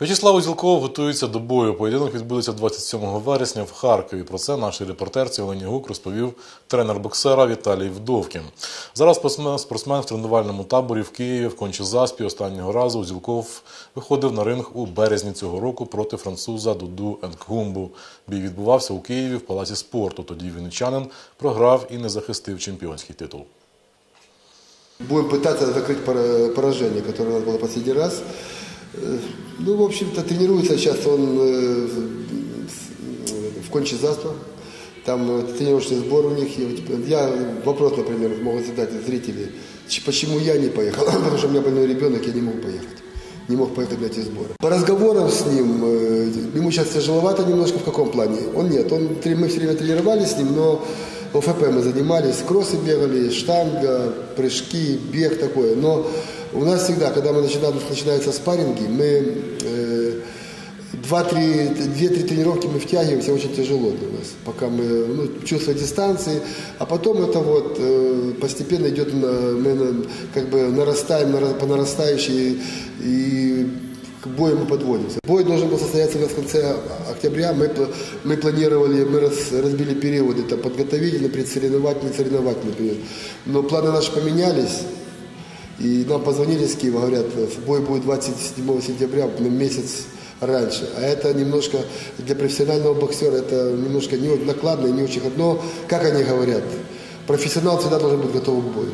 В'ячеслав Узілков готується до бою. Поєдинок відбудеться 27 вересня в Харкові. Про це нашій репортерці Олені Гук розповів тренер боксера Віталій Вдовкін. Зараз спортсмен, спортсмен в тренувальному таборі в Києві в Кончезаспі останнього разу Узілков виходив на ринг у березні цього року проти француза Дуду Енкгумбу. Бій відбувався у Києві в палаці спорту. Тоді вінничанин програв і не захистив чемпіонський титул. Будем пытаться закрыть пора- поражение, которое у нас было последний раз. Э, Ну, в общем-то, тренируется сейчас он э, в- Кончезаспа. Там э, тренировочный сбор у них. Я вопрос, например, могут задать зрители, почему я не поехал? Потому что у меня больной ребенок, я не мог поехать. Не мог поехать на эти сборы. По разговорам с ним, ему сейчас тяжеловато немножко в каком плане? Он нет, он, мы все время тренировались с ним, но ОФП мы занимались, кроссы бегали, штанга, прыжки, бег такое. Но у нас всегда, когда мы начинаем, начинаются спарринги, мы э, два-три, две-три тренировки мы втягиваемся, очень тяжело для нас, пока мы ну, чувство дистанции, а потом это вот э, постепенно идет, на, мы на- как бы нарастаем нара- по нарастающей и к бою мы подводимся. Бой должен был состояться у нас в конце октября. Мы, мы планировали, мы раз- разбили периоды, там, подготовительный, предсоревновательный, соревновательный период. Но планы наши поменялись. И нам позвонили с Киева, говорят, бой будет 27 сентября, на месяц раньше. А это немножко для профессионального боксера, это немножко не накладно и не очень... Но, как они говорят, профессионал всегда должен быть готов к бою.